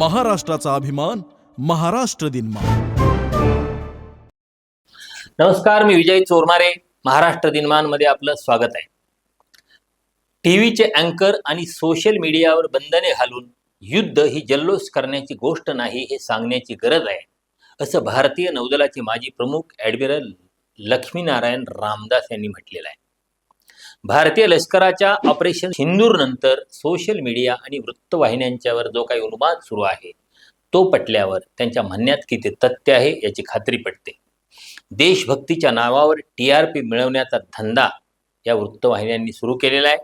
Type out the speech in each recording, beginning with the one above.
महाराष्ट्राचा अभिमान महाराष्ट्र दिन नमस्कार मी विजय चोरमारे महाराष्ट्र दिनमानमध्ये आपलं स्वागत आहे. टीव्हीचे अँकर आणि सोशल मीडियावर बंधने घालून युद्ध ही जल्लोष करण्याची गोष्ट नाही हे सांगण्याची गरज आहे असं भारतीय नौदलाचे माजी प्रमुख ॲडमिरल लक्ष्मीनारायण रामदास यांनी म्हटलेलं आहे. भारतीय लष्कराच्या ऑपरेशन सिंदूर नंतर सोशल मीडिया आणि वृत्तवाहिन्यांच्यावर जो काही उन्माद सुरू आहे तो पटल्यावर त्यांच्या म्हणण्यात किती तथ्य आहे याची खात्री पटते. देशभक्तीच्या नावावर टी आर पी मिळवण्याचा धंदा या वृत्तवाहिन्यांनी सुरू केलेला आहे.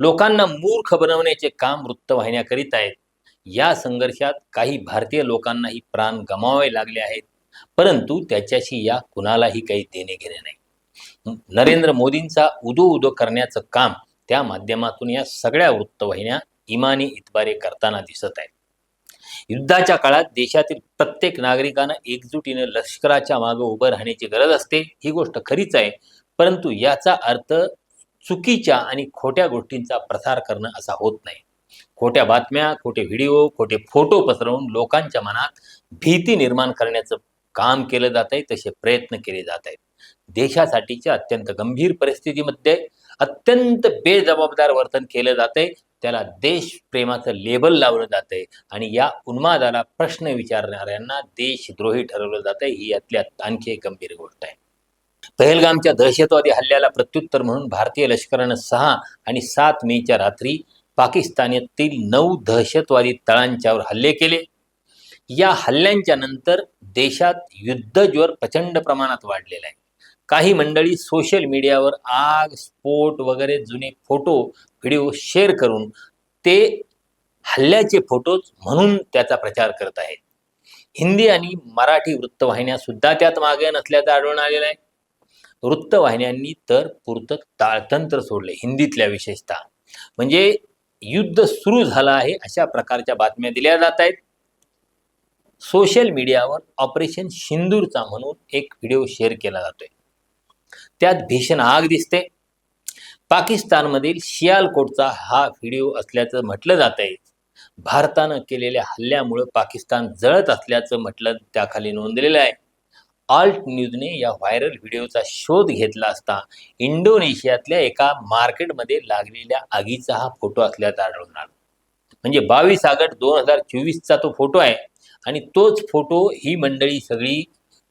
लोकांना मूर्ख बनवण्याचे काम वृत्तवाहिन्या करीत आहेत. या संघर्षात काही भारतीय लोकांनाही प्राण गमावावे लागले आहेत. परंतु त्याच्याशी या कुणालाही काही देणे घेणे नाही. नरेंद्र मोदींचा उदो उदो करण्याचं काम त्या माध्यमातून या सगळ्या वृत्तवाहिन्या इमानी इतबारे करताना दिसत आहेत. युद्धाच्या काळात देशातील प्रत्येक नागरिकानं एकजुटीने लष्कराच्या मागे उभं राहण्याची गरज असते ही गोष्ट खरीच आहे. परंतु याचा अर्थ चुकीच्या आणि खोट्या गोष्टींचा प्रसार करणं असा होत नाही. खोट्या बातम्या खोटे व्हिडिओ खोटे फोटो पसरवून लोकांच्या मनात भीती निर्माण करण्याचं काम केलं जात आहे तसे प्रयत्न केले जात आहेत. देशासाठीच्या अत्यंत गंभीर परिस्थितीमध्ये अत्यंत बेजबाबदार वर्तन केलं जातंय. त्याला देशप्रेमाचं लेबल लावलं जातंय. आणि या उन्मादाला प्रश्न विचारणाऱ्यांना देशद्रोही ठरवलं जातंय. ही यातल्या आणखी एक गंभीर गोष्ट आहे. पहलगामच्या दहशतवादी हल्ल्याला प्रत्युत्तर म्हणून भारतीय लष्करानं सहा आणि सात मेच्या रात्री पाकिस्तानातील नऊ दहशतवादी तळांच्यावर हल्ले केले. या हल्ल्यांच्या नंतर देशात युद्धज्वर प्रचंड प्रमाणात वाढलेला आहे. काही मंडळी सोशल मीडियावर आग स्फोट वगैरे जुने फोटो व्हिडिओ शेअर करून ते हल्ल्याचे फोटोज म्हणून त्याचा प्रचार करत आहेत. हिंदी आणि मराठी वृत्तवाहिन्या सुद्धा त्यात मागे नसल्याचं आढळून आलेलं आहे. वृत्तवाहिन्यांनी तर पुरतं ताळतंत्र सोडले हिंदीतल्या विशेषतः. म्हणजे युद्ध सुरू झालं आहे अशा प्रकारच्या बातम्या दिल्या जात आहेत. सोशल मीडियावर ऑपरेशन सिंदूरचा म्हणून एक व्हिडिओ शेअर केला जातोय. त्यात भीषण आग दिसते. पाकिस्तानमधील शियालकोटचा हा व्हिडिओ असल्याचं म्हटलं जात आहे भारतानं केलेल्या हल्ल्यामुळे पाकिस्तान जळत असल्याचं म्हटलं त्याखाली नोंदलेलं आहे. ऑल्ट न्यूजने या व्हायरल व्हिडिओचा शोध घेतला असता इंडोनेशियातल्या एका मार्केटमध्ये लागलेल्या आगीचा हा फोटो असल्याचं आढळून आला. म्हणजे बावीस ऑगस्ट दोन हजार चोवीसचा तो फोटो आहे आणि तोच फोटो ही मंडळी सगळी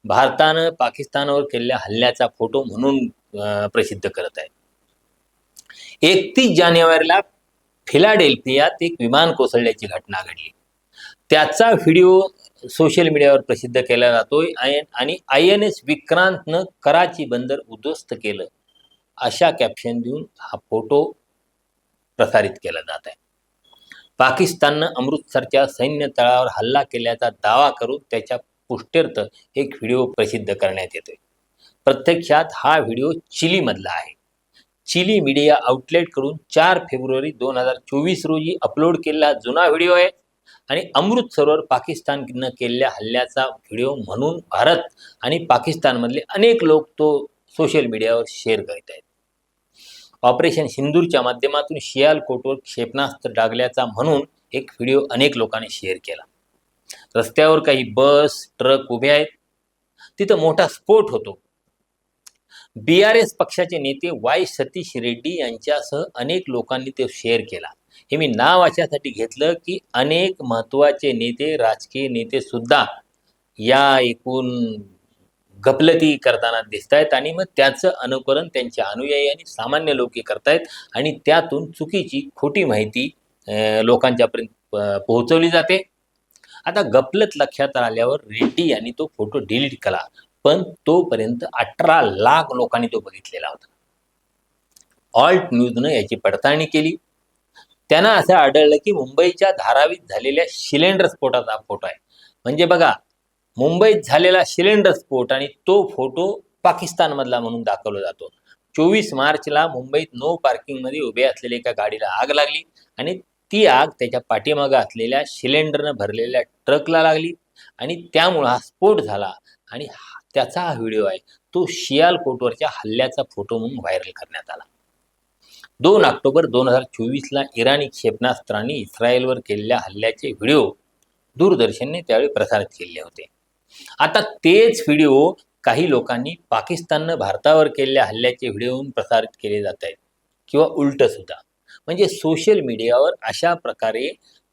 भारतानं पाकिस्तानवर केलेल्या हल्ल्याचा फोटो म्हणून प्रसिद्ध करत आहे. एकतीस जानेवारीला फिलाडेल्फियात एक विमान कोसळल्याची घटना घडली. त्याचा व्हिडिओ सोशल मीडियावर प्रसिद्ध केला जातोय आणि आय एन एस विक्रांतनं कराची बंदर उद्ध्वस्त केलं अशा कॅप्शन देऊन हा फोटो प्रसारित केला जात आहे. पाकिस्ताननं अमृतसरच्या सैन्य तळावर हल्ला केल्याचा दावा करून त्याच्या पुष्ट्यर्थ एक व्हिडिओ प्रसिद्ध करण्यात येतोय. प्रत्यक्षात हा व्हिडिओ चिलीमधला आहे. चिली मीडिया आउटलेटकडून चार फेब्रुवारी दोन हजार चोवीस रोजी अपलोड केलेला जुना व्हिडिओ आहे आणि अमृतसरवर पाकिस्ताननं केलेल्या हल्ल्याचा व्हिडिओ म्हणून भारत आणि पाकिस्तानमधले अनेक लोक तो सोशल मीडियावर शेअर करीत आहेत. ऑपरेशन सिंदूरच्या माध्यमातून शियालकोटवर क्षेपणास्त्र डागल्याचा म्हणून एक व्हिडिओ अनेक लोकांनी शेअर केला. रस्त्यावर काही बस ट्रक उभे आहेत. तिथं मोठा स्फोट होतो. बी आर एस पक्षाचे नेते वाय सतीश रेड्डी यांच्यासह अनेक लोकांनी ते शेअर केला. हे मी नाव अशासाठी घेतलं की अनेक महत्त्वाचे नेते राजकीय नेते सुद्धा या एकूण गपलती करताना दिसत आहेत आणि मग त्याचं अनुकरण त्यांच्या अनुयायी आणि सामान्य लोक करतायत आणि त्यातून चुकीची खोटी माहिती लोकांच्यापर्यंत पोहोचवली जाते. आता गपलत लक्षात आल्यावर रेड्डी यांनी तो फोटो डिलीट केला. पण तोपर्यंत अठरा लाख लोकांनी तो बघितलेला होता. ऑल्ट न्यूजनं याची पडताळणी केली. त्यांना असं आढळलं की मुंबईच्या धारावीत झालेल्या सिलेंडर स्फोटाचा फोटो आहे. म्हणजे बघा मुंबईत झालेला सिलेंडर स्फोट आणि तो फोटो पाकिस्तानमधला म्हणून दाखवला जातो. चोवीस मार्चला मुंबईत नो पार्किंगमध्ये उभे असलेल्या एका गाडीला आग लागली आणि ती आग त्याच्या पाठीमागं असलेल्या सिलेंडरनं भरलेल्या ट्रकला लागली आणि त्यामुळं हा स्फोट झाला. आणि त्याचा हा व्हिडिओ आहे तो शियालकोटवरच्या हल्ल्याचा फोटो म्हणून व्हायरल करण्यात आला. दोन ऑक्टोबर दोन हजार चोवीसला इराणी क्षेपणास्त्रांनी इस्रायलवर केलेल्या हल्ल्याचे व्हिडिओ दूरदर्शनने त्यावेळी प्रसारित केले होते. आता तेच व्हिडिओ काही लोकांनी पाकिस्ताननं भारतावर केलेल्या हल्ल्याचे व्हिडिओ प्रसारित केले जात आहेत. किंवा उलट सुद्धा. म्हणजे सोशल मीडियावर अशा प्रकारे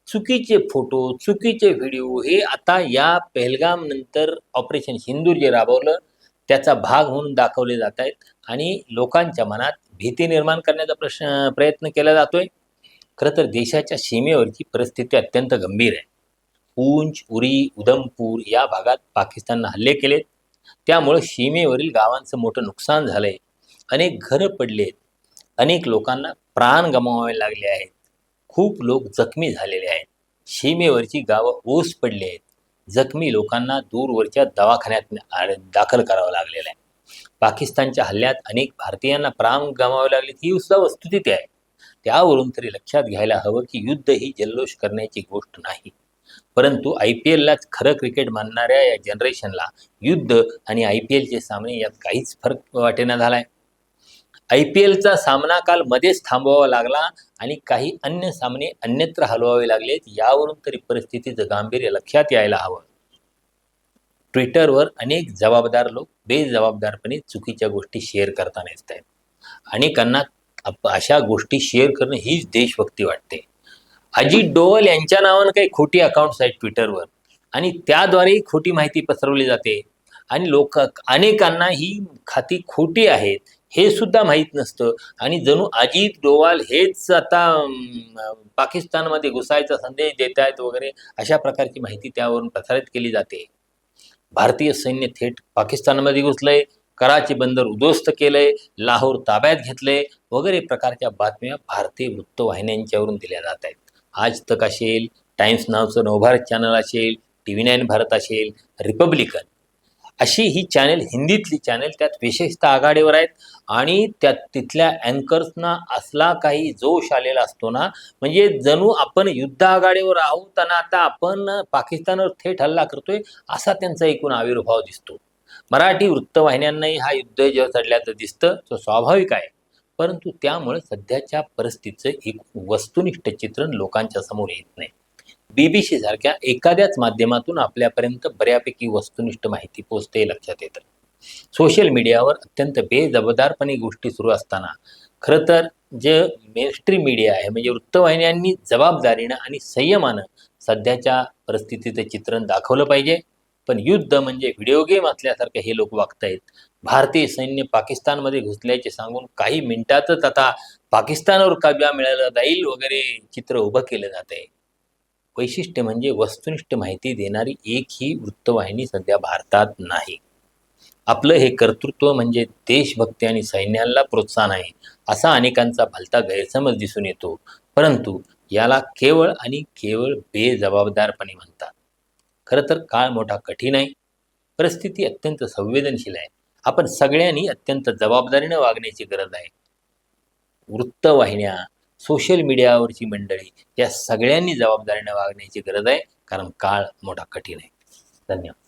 चुकीचे फोटो चुकीचे व्हिडिओ हे आता या पहलगाम नंतर ऑपरेशन सिंदूर जे राबवलं त्याचा भाग म्हणून दाखवले जात आहेत आणि लोकांच्या मनात भीती निर्माण करण्याचा प्रश्न प्रयत्न केला जातोय. खरं तर देशाच्या सीमेवरची परिस्थिती अत्यंत गंभीर आहे. पूंछ उरी उधमपूर या भागात पाकिस्ताननं हल्ले केलेत. त्यामुळं सीमेवरील गावांचं मोठं नुकसान झालंय. अनेक घरं पडलेत. अनेक लोकांना प्राण गमावावे लागले आहेत. खूप लोक जखमी झालेले आहेत. सीमेवरची गावं ओस पडली आहेत. जखमी लोकांना दूरवरच्या दवाखान्यात दाखल करावं लागलेलं आहे. पाकिस्तानच्या हल्ल्यात अनेक भारतीयांना प्राण गमावे लागले ही सुद्धा वस्तुस्थिती आहे. त्यावरून तरी लक्षात घ्यायला हवं की युद्ध ही जल्लोष करण्याची गोष्ट नाही. परंतु आय पी एललाच खरं क्रिकेट मानणाऱ्या या जनरेशनला युद्ध आणि आय पी एलचे सामने यात काहीच फरक वाटेना झालाय. आय पी एलचा सामना काल मध्येच थांबवावा लागला आणि काही अन्य सामने अन्यत्र हलवावे लागलेत यावरून तरी परिस्थितीचं गांभीर्य लक्षात यायला हवं. ट्विटरवर अनेक जबाबदार लोक बेजबाबदारपणे चुकीच्या गोष्टी शेअर करताना दिसत आहेत. अनेकांना अशा गोष्टी शेअर करणं हीच देशभक्ती वाटते. अजित डोवल यांच्या नावानं काही खोटी अकाउंट्स आहेत ट्विटरवर. आणि त्याद्वारे खोटी माहिती पसरवली जाते. आणि लोक अनेकांना ही खाती खोटी आहेत. हे सुद्धा माहीत नसतं. आणि जणू अजित डोवाल हेच आता पाकिस्तानमध्ये घुसायचा संदेश देत आहेत वगैरे अशा प्रकारची माहिती त्यावरून प्रसारित केली जाते. भारतीय सैन्य थेट पाकिस्तानमध्ये घुसलंय कराची बंदर उद्ध्वस्त केलंय लाहोर ताब्यात घेतलंय वगैरे प्रकारच्या बातम्या भारतीय वृत्तवाहिन्यांच्यावरून दिल्या जात आहेत. आज तक असेल टाइम्स नावचं नवभारत चॅनल असेल टी व्ही नाईन भारत असेल रिपब्लिकन. अशी ही चॅनेल हिंदीतली चॅनेल त्यात विशेषतः आघाडीवर आहेत. आणि त्यात तिथल्या अँकर्सना असला काही जोश आलेला असतो ना म्हणजे जणू आपण युद्ध आघाडीवर आहोत आणि आता आपण पाकिस्तानवर थेट हल्ला करतोय असा त्यांचा एकूण आविर्भाव दिसतो. मराठी वृत्तवाहिन्यांनाही हा युद्ध जेव्हा चढल्याचं दिसतं तो स्वाभाविक आहे. परंतु त्यामुळे सध्याच्या परिस्थितीचं एक वस्तुनिष्ठ चित्रण लोकांच्या समोर येत नाही. बीबीसी सारख्या एखाद्याच माध्यमातून आपल्यापर्यंत बऱ्यापैकी वस्तुनिष्ठ माहिती पोचते लक्षात येतं. सोशल मीडियावर अत्यंत बेजबाबदारपणे गोष्टी सुरू असताना खरं तर जे मेनस्ट्रीम मीडिया आहे म्हणजे वृत्तवाहिन्यांनी जबाबदारीनं आणि संयमानं सध्याच्या परिस्थितीचं चित्रण दाखवलं पाहिजे. पण युद्ध म्हणजे व्हिडिओ गेम असल्यासारखं हे लोक वागतायत. भारतीय सैन्य पाकिस्तानमध्ये घुसल्याचे सांगून काही मिनिटातच आता पाकिस्तानवर कब्जा मिळाला जाईल वगैरे चित्र उभं केलं जात आहे वैशिष्ट्य म्हणजे वस्तुनिष्ठ माहिती देणारी एकही वृत्तवाहिनी सध्या भारतात नाही. आपलं हे कर्तृत्व म्हणजे देशभक्ती आणि सैन्याला प्रोत्साहन आहे असा अनेकांचा भलता गैरसमज दिसून येतो. परंतु याला केवळ आणि केवळ बेजबाबदारपणे म्हणतात. खरं तर काळ मोठा कठीण आहे. परिस्थिती अत्यंत संवेदनशील आहे. आपण सगळ्यांनी अत्यंत जबाबदारीनं वागण्याची गरज आहे. वृत्तवाहिन्या सोशल मीडियावरची मंडळी या सगळ्यांनी जबाबदारीने वागण्याची गरज आहे. कारण काळ मोठा कठीण आहे. धन्यवाद.